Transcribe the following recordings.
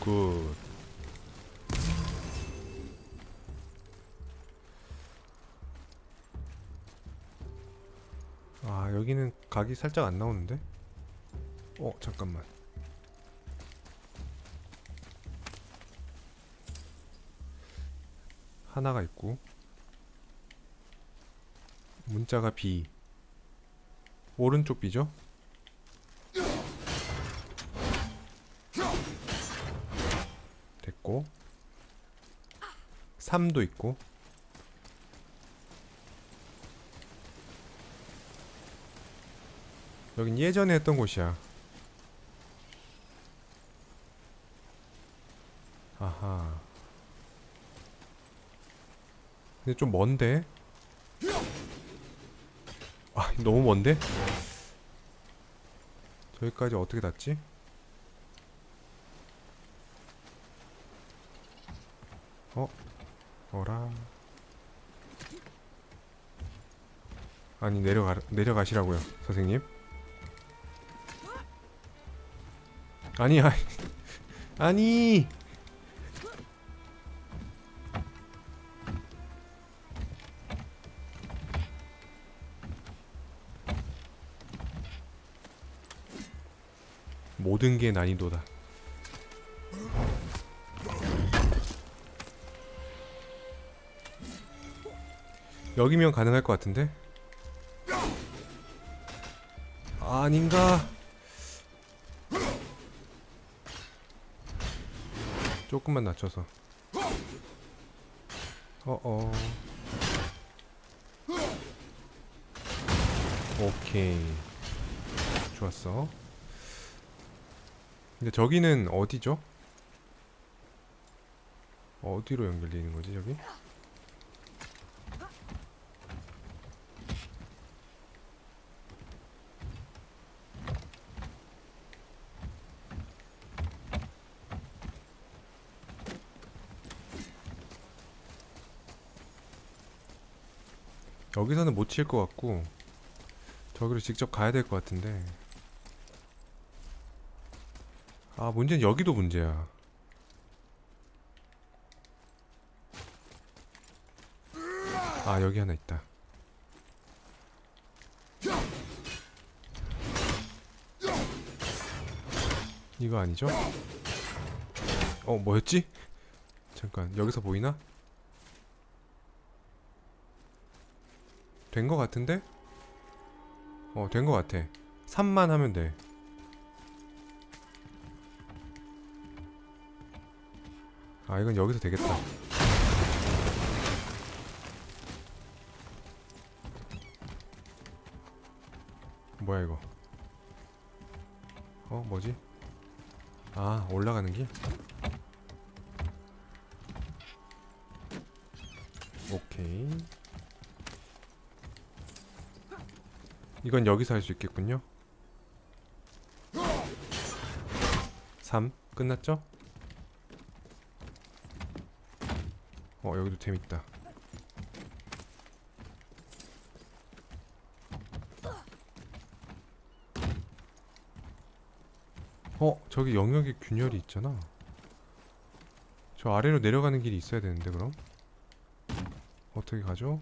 굿. 아 여기는 각이 살짝 안 나오는데? 어 잠깐만. 하나가 있고 문자가 B 오른쪽 B죠? 됐고 3도 있고 여긴 예전에 했던 곳이야 아하 근데 좀 먼데? 아 너무 먼데? 저기까지 어떻게 닿지? 어? 어라? 아니 내려가 내려가시라고요 선생님. 아니 아니 아니! 모든 게 난이도다 여기면 가능할 것 같은데? 아닌가? 조금만 낮춰서. 어어. 오케이. 좋았어. 근데 저기는 어디죠? 어디로 연결되는 거지, 저기? 여기서는 못 칠 것 같고 저기로 직접 가야 될 것 같은데 아 문제는 여기도 문제야 아 여기 하나 있다 이거 아니죠? 어 뭐였지? 잠깐 여기서 보이나? 된거 같은데? 어, 된거 같아. 3만 하면 돼. 아, 이건 여기서 되겠다. 뭐야, 이거? 어, 뭐지? 아, 올라가는 길? 오케이. 이건 여기서 할 수 있겠군요. 3 끝났죠? 어 여기도 재밌다. 어 저기 영역의 균열이 있잖아. 저 아래로 내려가는 길이 있어야 되는데 그럼 어떻게 가죠?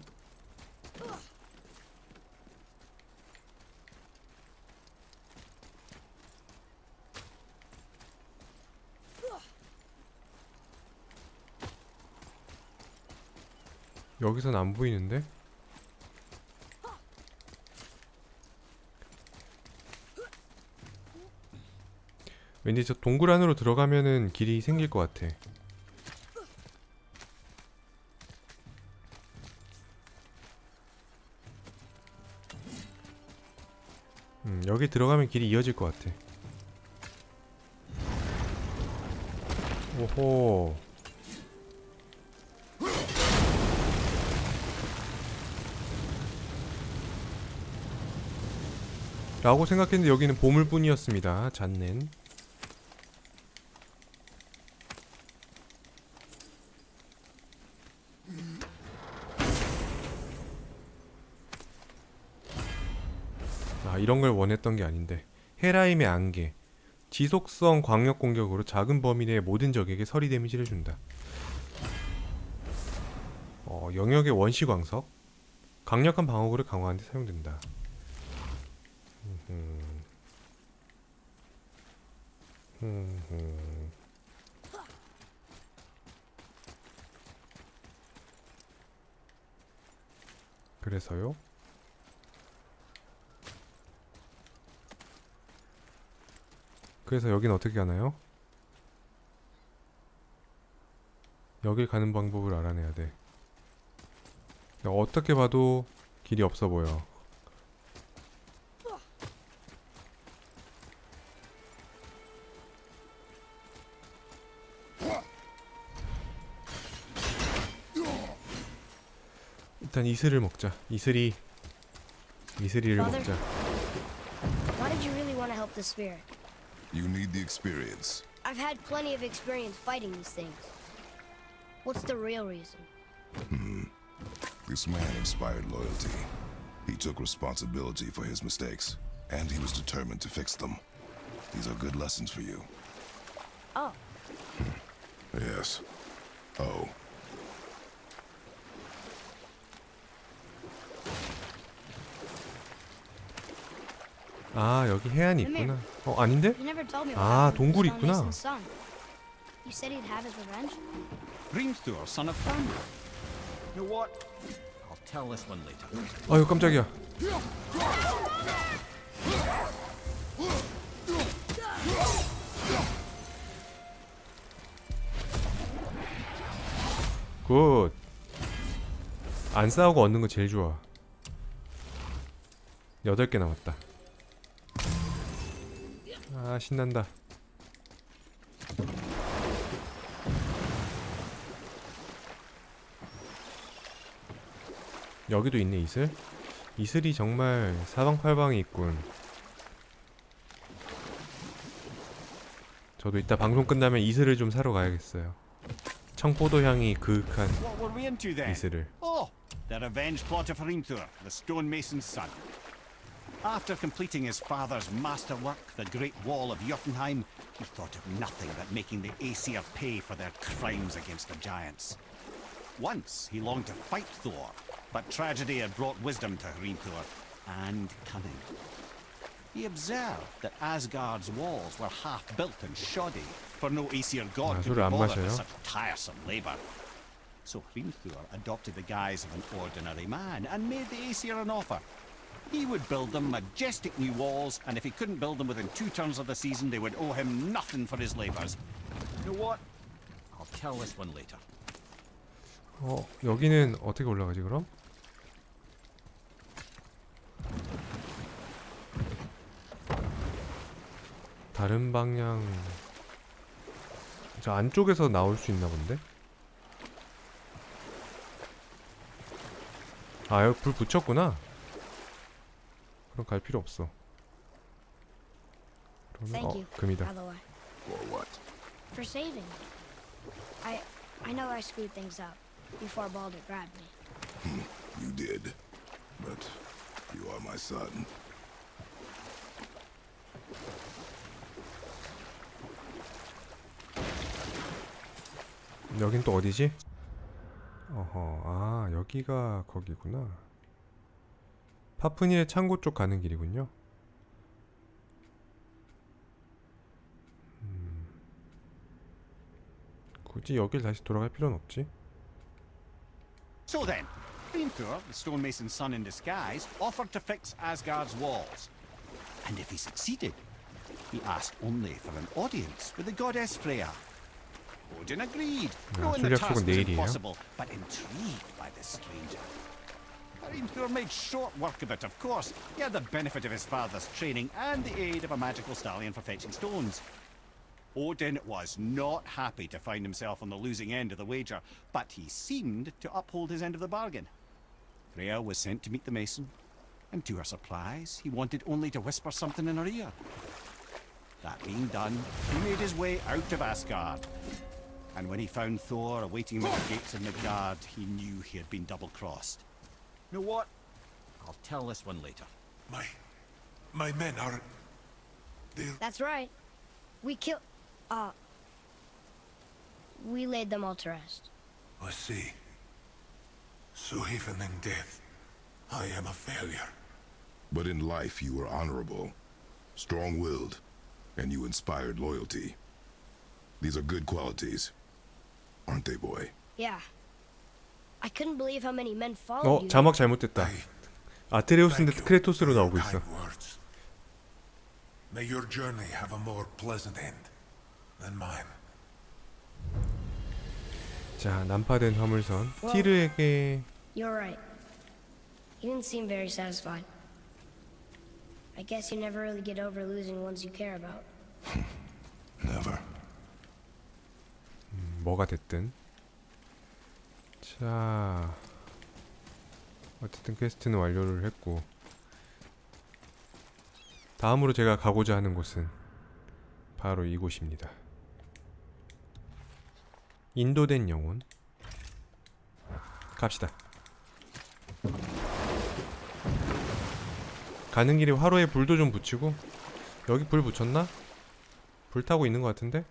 여기선 안 보이는데? 왠지 저 동굴 안으로 들어가면은 길이 생길 것 같아. 음, 여기 들어가면 길이 이어질 것 같아. 오호. 라고 생각했는데 여기는 보물뿐이었습니다. 잔넨. 아 이런 걸 원했던 게 아닌데 헤라임의 안개 지속성 광역 공격으로 작은 범위 내의 모든 적에게 서리 데미지를 준다. 어, 영역의 원시 광석. 강력한 방어구를 강화하는 데 사용된다. 음흠. 음흠. 그래서요? 그래서 여긴 어떻게 가나요? 여길 가는 방법을 알아내야 돼. 어떻게 봐도 길이 없어 보여. 일단 이슬을 먹자. 이슬이 이슬이를 Father? 먹자. Why did you really want to help the spirit? You need the experience. I've had plenty of experience fighting these things. What's the real reason? This man inspired loyalty. He took responsibility for his mistakes, and he was determined to fix them. These are good lessons for you. Oh, Yes. Oh. 아 여기 해안이 있구나. 어 아닌데? 아, happened to 동굴 the 있구나. stonemason's son. You said he'd have his revenge? Hrimthur, son of Thrandur. You know what? I'll tell this one later. 아유 깜짝이야. 굿. 안 싸우고 얻는 거 제일 좋아. 여덟 개 남았다. 아 신난다. 여기도 있네 이슬. 이슬이 정말 사방팔방에 있군. 저도 이따 방송 끝나면 이슬을 좀 사러 가야겠어요. 청포도 향이 그윽한? 이슬을. Oh, the revenge plot of Hrimthur, the stonemason's son. After completing his father's masterwork, the Great Wall of Jotunheim, he thought of nothing but making the Aesir pay for their crimes against the giants. Once he longed to fight Thor, but tragedy had brought wisdom to Hrimthur, and cunning. He observed that Asgard's walls were half built and shoddy, for no Aesir god could be bothered with such tiresome labour. So Hrimthur adopted the guise of an ordinary man and made the Aesir an offer He would build them majestic new walls, and if he couldn't build them within two turns of the season, they would owe him nothing for his labors. You know what? I'll tell this one later. 어 여기는 어떻게 올라가지 그럼? 다른 방향 저 안쪽에서 나올 수 있나 본데? 아 여기 불 붙였구나 그럼 갈 필요 없어 그러면 Thank 어 you, 금이다 way, For what? for saving me. I, I know I screwed things up before Balder grabbed me. You did. But you are my son. 여긴 또 어디지? 어허, 아 여기가 거기구나. 파프니의 창고 쪽 가는 길이군요. 음, 굳이 여길 다시 돌아갈 필요는 없지. So then, Hrimthur, the stonemason's son in disguise, offered to fix Asgard's walls. And if he succeeded, he asked only for an audience with the goddess Freya. Odin agreed, 야, knowing the 술 task was impossible, but intrigued by the stranger. Hrimthur made short work of it, of course. He had the benefit of his father's training and the aid of a magical stallion for fetching stones. Odin was not happy to find himself on the losing end of the wager, but he seemed to uphold his end of the bargain. Freya was sent to meet the mason, and to her surprise, he wanted only to whisper something in her ear. That being done, he made his way out of Asgard. And when he found Thor awaiting him at the gates of Midgard, he knew he had been double crossed. You know what? I'll tell this one later. My. my men are. They're. That's right. We killed. Uh. We laid them all to rest. I see. So even in death, I am a failure. But in life, you were honorable, strong willed, and you inspired loyalty. These are good qualities, aren't they, boy? Yeah. I couldn't believe how many men followed 어 you. 자막 잘못됐다. I 아트레우스인데 thank you 크레토스로 for your 나오고 있어. kind words. May your journey have a more pleasant end than mine. 자 난파된 화물선 와. 티르에게 You're right. You didn't seem very satisfied. I guess you never really get over losing ones you care about. Never. 뭐가 됐든 자 어쨌든 퀘스트는 완료를 했고 다음으로 제가 가고자 하는 곳은 바로 이곳입니다 인도된 영혼 갑시다 가는 길에 화로에 불도 좀 붙이고 여기 불 붙였나? 불 타고 있는 것 같은데?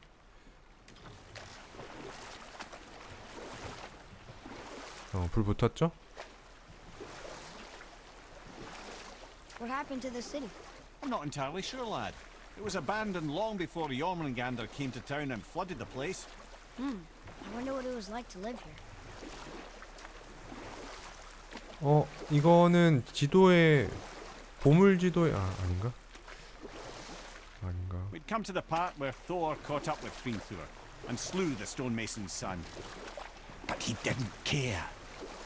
어, 불 붙었죠? What happened to the city? I'm not entirely sure, lad. It was abandoned long before Jormungandr came to town and flooded the place. I wonder what it was like to live here. 어, 이거는 지도에 보물 지도에 아, 아닌가? 아닌가? We'd come to the part where Thor caught up with Hrimthur and slew the stonemason's son. But he didn't care,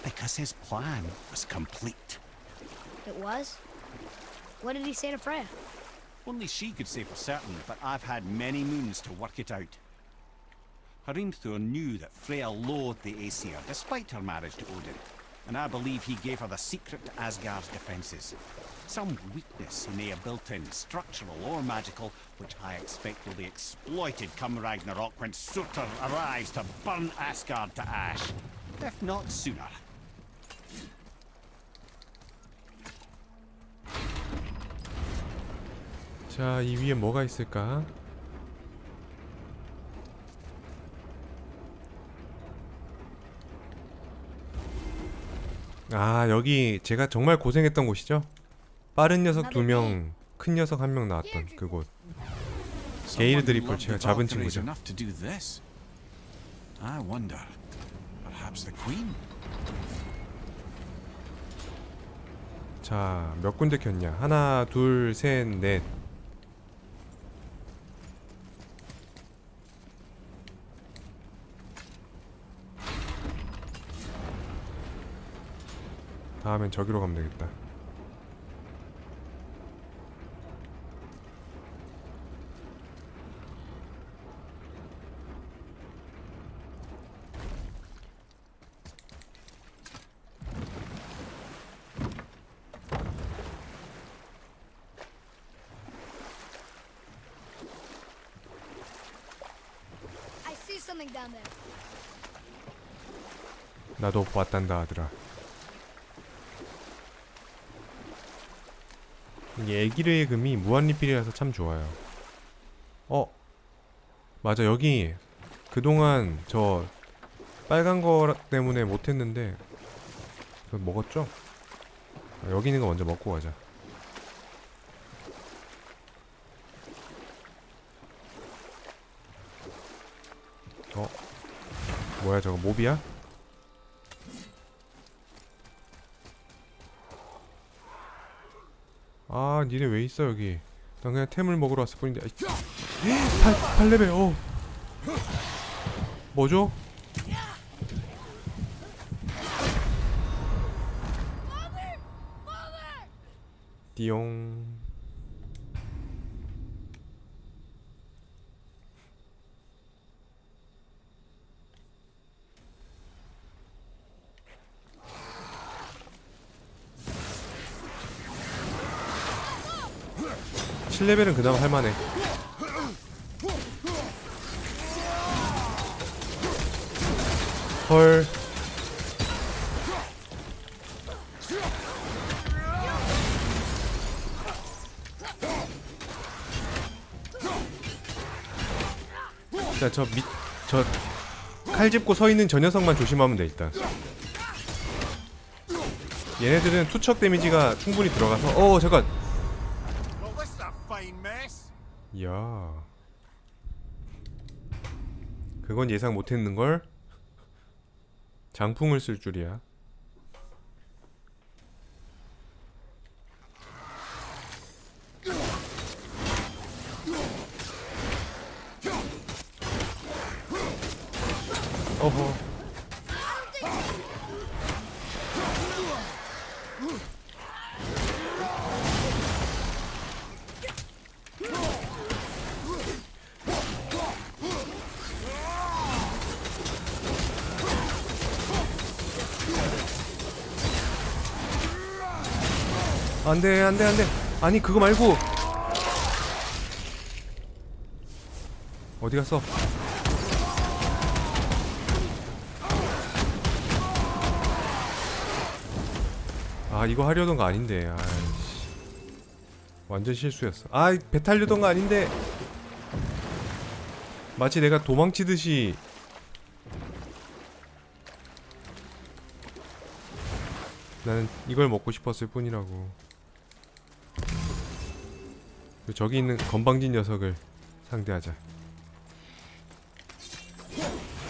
because his plan was complete. It was? What did he say to Freya? Only she could say for certain, but I've had many moons to work it out. Hrimthur knew that Freya loathed the Aesir, despite her marriage to Odin, and I believe he gave her the secret to Asgard's defences. Some weakness he may have built in, structural or magical, which I expect will be exploited come Ragnarok when Surtur arrives to burn Asgard to ash. If not sooner. 자, 이 위에 뭐가 있을까? 아, 여기 제가 정말 고생했던 곳이죠? 빠른 녀석 두 명, 큰 녀석 한 명 나왔던 그곳. 게이르들이 볼 제가 잡은 친구죠. enough to do this. I wonder. Perhaps the queen? 자, 몇 군데 켰냐? 하나, 둘, 셋, 넷. 다음엔 저기로 가면 되겠다. 나도 보았단다 하더라. 이게 애기르의 금이 무한리필이라서 참 좋아요. 어, 맞아 여기 그동안 저 빨간 거 때문에 못했는데 그거 먹었죠? 아, 여기 있는 거 먼저 먹고 가자. 어, 뭐야 저거 몹이야? 아 니네 왜 있어 여기? 난 그냥 템을 먹으러 왔을 뿐인데. 아이, 팔, 8레벨 어 뭐죠? 띠용 칠레벨은 그나마 할만해. 헐. 자 저 밑 저 칼 짚고 서 있는 저 녀석만 조심하면 돼 일단. 얘네들은 투척 데미지가 충분히 들어가서 어 잠깐 그건 예상 못했는 걸? 장풍을 쓸 줄이야 어허 안돼 안돼 안돼. 아니 그거 말고. 어디 갔어? 아 이거 하려던 거 아닌데. 아이씨. 완전 실수였어. 아배 타려던 거 아닌데. 마치 내가 도망치듯이. 나는 이걸 먹고 싶었을 뿐이라고 저기 있는 건방진 녀석을 상대하자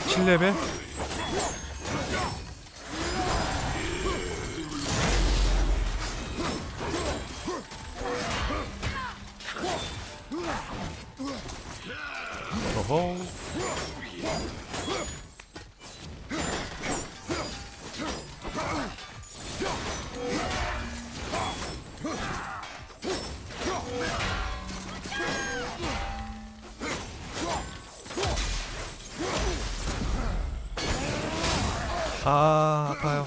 7레벨? 어허 아 아파요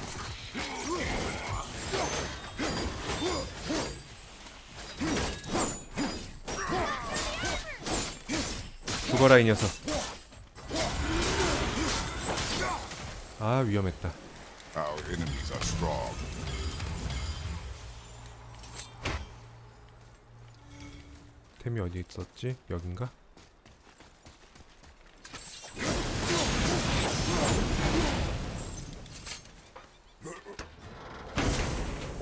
죽어라 이 녀석 아 위험했다 Our enemies are strong. 템이 어디 있었지? 여긴가?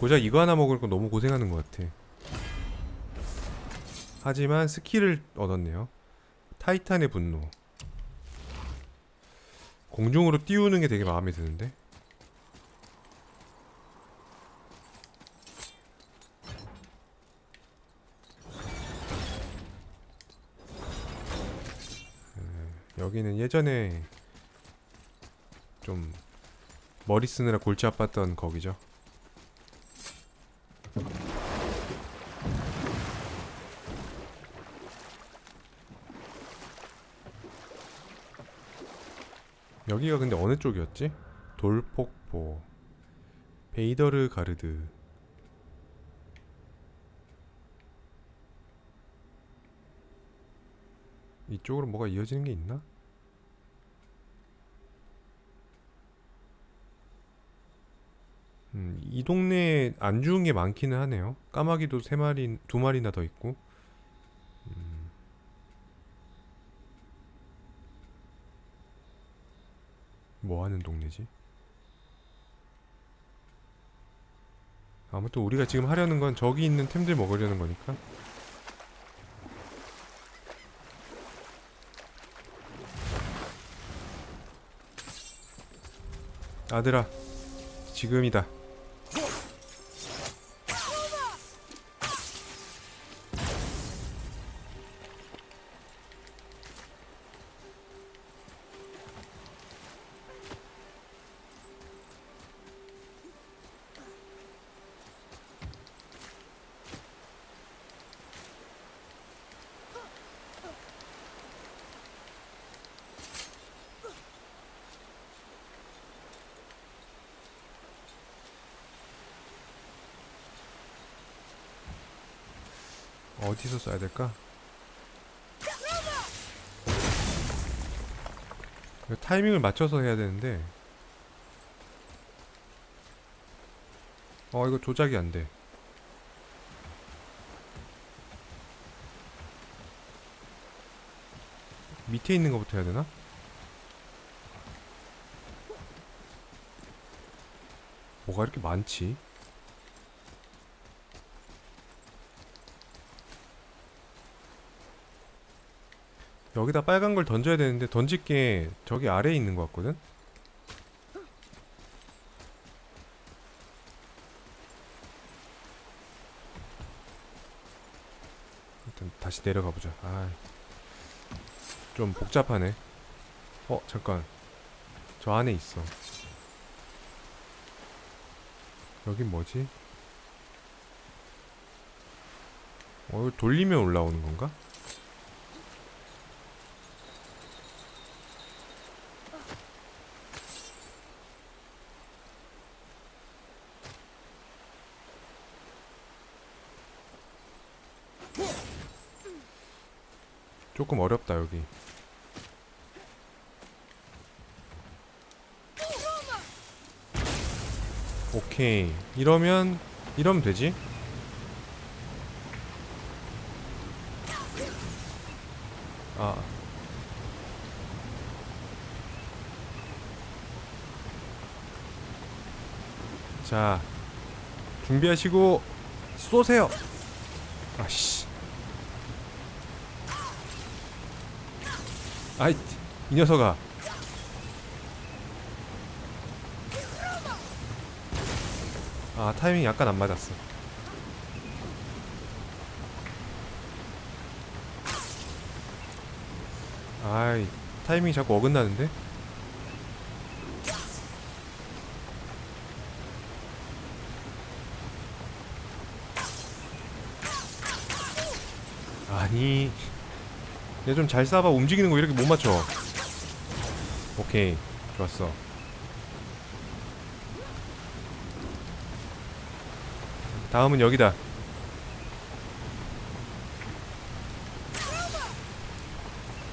고작 이거 하나 먹을 거 너무 고생하는 것 같아. 하지만 스킬을 얻었네요. 타이탄의 분노. 공중으로 띄우는 게 되게 마음에 드는데. 여기는 예전에 좀 머리 쓰느라 골치 아팠던 거기죠. 여기가 근데 어느 쪽이었지? 돌폭포 베이더르 가르드 이쪽으로 뭐가 이어지는 게 있나? 음, 이 동네에 안 죽은 게 많기는 하네요. 까마귀도 세 마리, 두 마리나 더 있고. 뭐 하는 동네지? 아무튼 우리가 지금 하려는 건 저기 있는 템들 먹으려는 거니까. 아들아, 지금이다. 어디서 써야 될까? 타이밍을 맞춰서 해야 되는데 어 이거 조작이 안 돼. 밑에 있는 것부터 해야 되나? 뭐가 이렇게 많지? 여기다 빨간 걸 던져야 되는데 던질 게 저기 아래에 있는 것 같거든? 일단 다시 내려가 보자. 아, 좀 복잡하네. 어, 잠깐. 저 안에 있어. 여긴 뭐지? 어, 돌리면 올라오는 건가? 조금 어렵다 여기. 오케이. 이러면 이러면 되지? 아. 자. 준비하시고 쏘세요. 아씨. 아이 이 녀석아. 아 타이밍이 약간 안 맞았어. 아이 타이밍이 자꾸 어긋나는데? 아니 얘 좀 잘 쏴봐. 움직이는 거 이렇게 못 맞춰. 오케이. 좋았어. 다음은 여기다.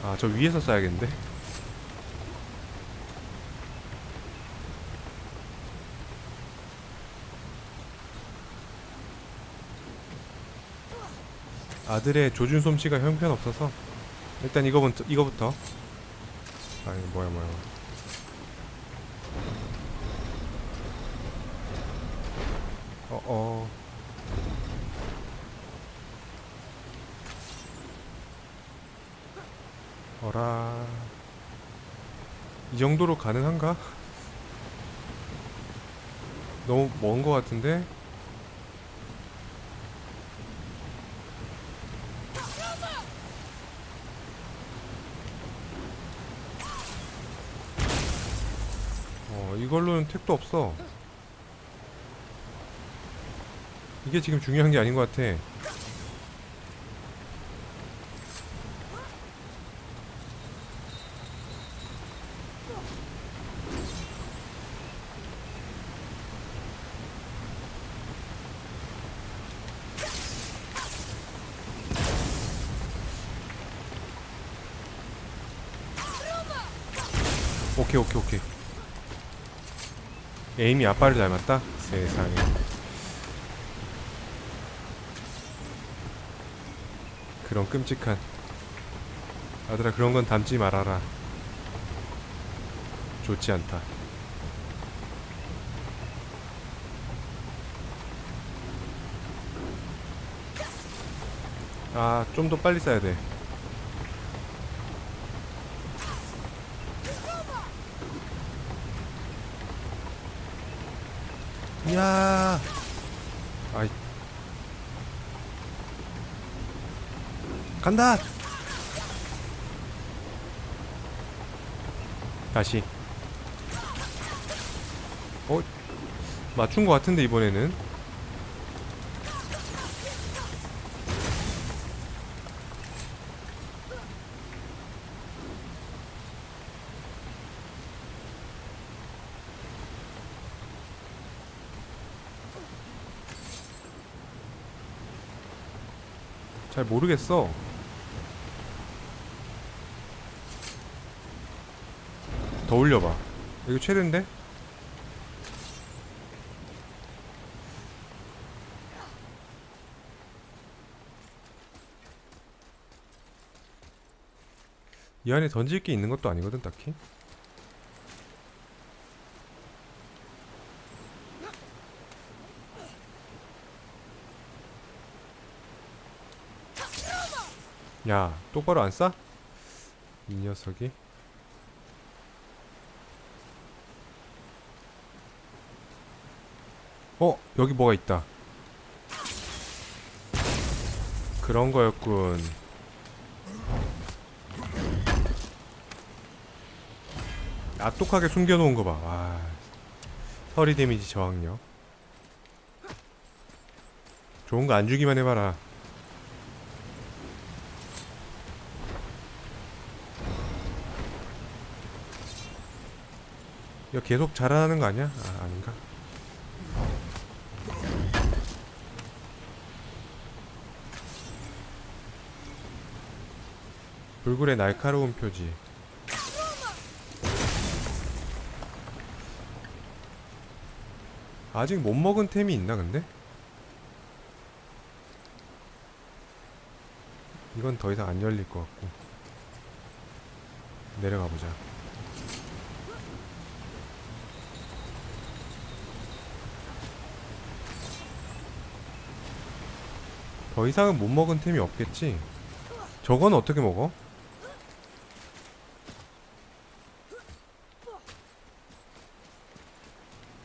아 저 위에서 쏴야겠는데? 아들의 조준 솜씨가 형편없어서 일단 이거부터 이거부터 아니 뭐야 뭐야 어 어 어라 이 정도로 가능한가? 너무 먼거 같은데? 어, 이걸로는 택도 없어. 이게 지금 중요한 게 아닌 것 같아. 오케이 오케이 오케이 에임이 아빠를 닮았다? 세상에. 그런 끔찍한. 아들아 그런 건 닮지 말아라. 좋지 않다. 아 좀 더 빨리 쏴야 돼 이야 아이 간다. 다시. 어? 맞춘 것 같은데 이번에는? 잘 모르겠어. 더 올려봐. 이거 최대인데? 이 안에 던질 게 있는 것도 아니거든 딱히 야 똑바로 안 싸? 이 녀석이 어 여기 뭐가 있다 그런 거였군 악독하게 숨겨놓은 거 봐. 와. 서리 데미지 저항력. 좋은 거 안 주기만 해봐라. 이거 계속 자라나는 거 아니야? 아, 불굴의 날카로운 표지. 아직 못 먹은 템이 있나 근데? 이건 더 이상 안 열릴 것 같고 내려가 보자 더 이상은 못 먹은 템이 없겠지? 저건 어떻게 먹어?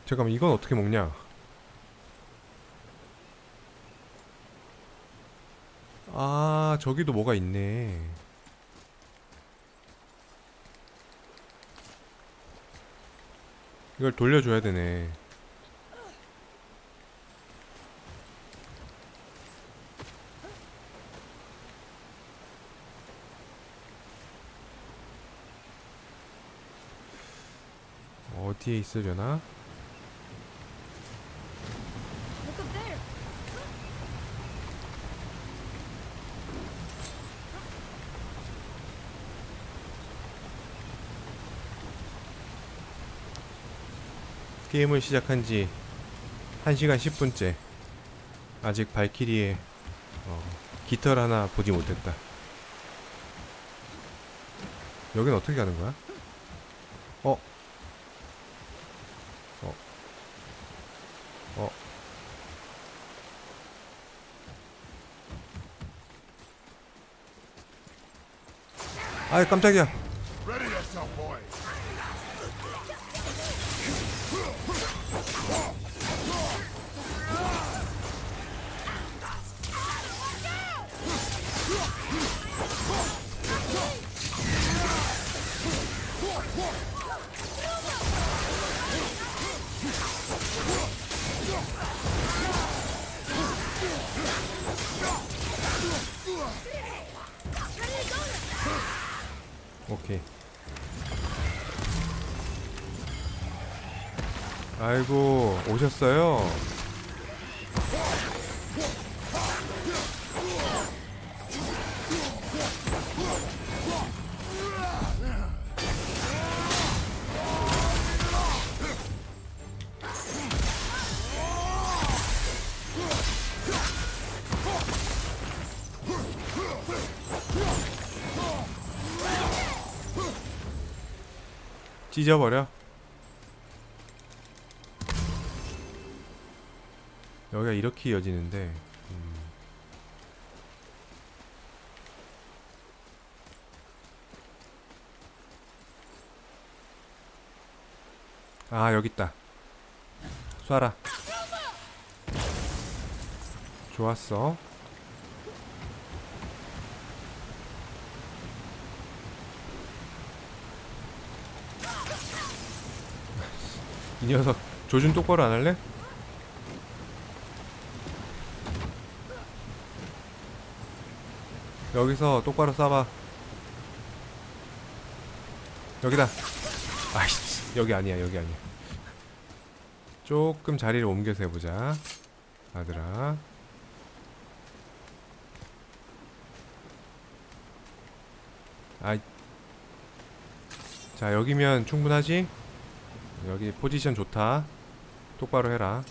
잠깐만 이건 어떻게 먹냐? 아 저기도 뭐가 있네. 이걸 돌려줘야 되네. 어디에 있으려나? 게임을 시작한 지 1시간 10분째. 아직 발키리의 어, 깃털 하나 보지 못했다. 여긴 어떻게 가는 거야? 어? 어? 어? 아이 깜짝이야. 오케이. 아이고 오셨어요. 찢어버려. 여기가 이렇게 이어지는데. 음. 아 여기 있다. 쏴라. 좋았어. 이 녀석 조준 똑바로 안 할래? 여기서 똑바로 쏴봐. 여기다. 아이씨, 여기 아니야, 여기 아니야. 조금 자리를 옮겨서 해보자. 아들아. 아이. 자, 여기면 충분하지? 여기 포지션 좋다. 똑바로 해라.